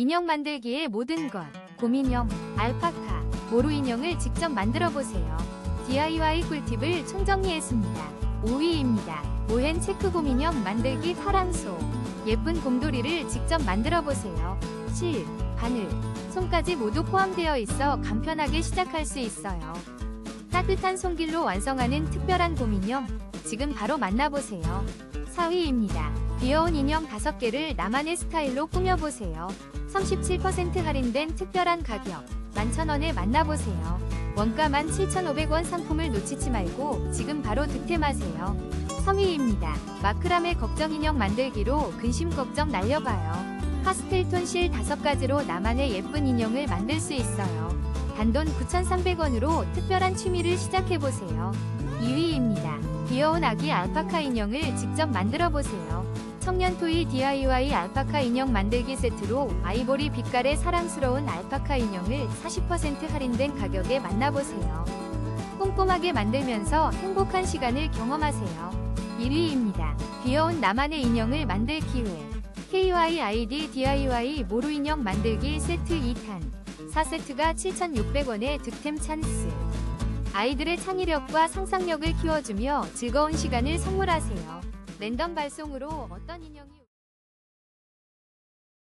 인형 만들기의 모든 것. 곰인형, 알파카, 모루 인형을 직접 만들어 보세요. DIY 꿀팁을 총정리했습니다. 5위입니다. 모헨 체크 곰인형 만들기 파랑소. 예쁜 곰돌이를 직접 만들어 보세요. 실, 바늘, 손까지 모두 포함되어 있어 간편하게 시작할 수 있어요. 따뜻한 손길로 완성하는 특별한 곰인형, 지금 바로 만나보세요. 4위입니다. 귀여운 인형 5개를 나만의 스타일로 꾸며보세요. 37% 할인된 특별한 가격, 11,000원에 만나보세요. 원가 17,500원 상품을 놓치지 말고 지금 바로 득템하세요. 3위입니다. 마크라메 걱정 인형 만들기로 근심 걱정 날려봐요. 파스텔 톤 실 5가지로 나만의 예쁜 인형을 만들 수 있어요. 단돈 9,300원으로 특별한 취미를 시작해보세요. 2위입니다. 귀여운 아기 알파카 인형을 직접 만들어보세요. 청년토이 DIY 알파카 인형 만들기 세트로 아이보리 빛깔의 사랑스러운 알파카 인형을 40% 할인된 가격에 만나보세요. 꼼꼼하게 만들면서 행복한 시간을 경험하세요. 1위입니다. 귀여운 나만의 인형을 만들 기회. KYID DIY 모루 인형 만들기 세트 2탄. 4세트가 7,600원의 득템 찬스. 아이들의 창의력과 상상력을 키워주며 즐거운 시간을 선물하세요. 랜덤 발송으로 어떤 인형이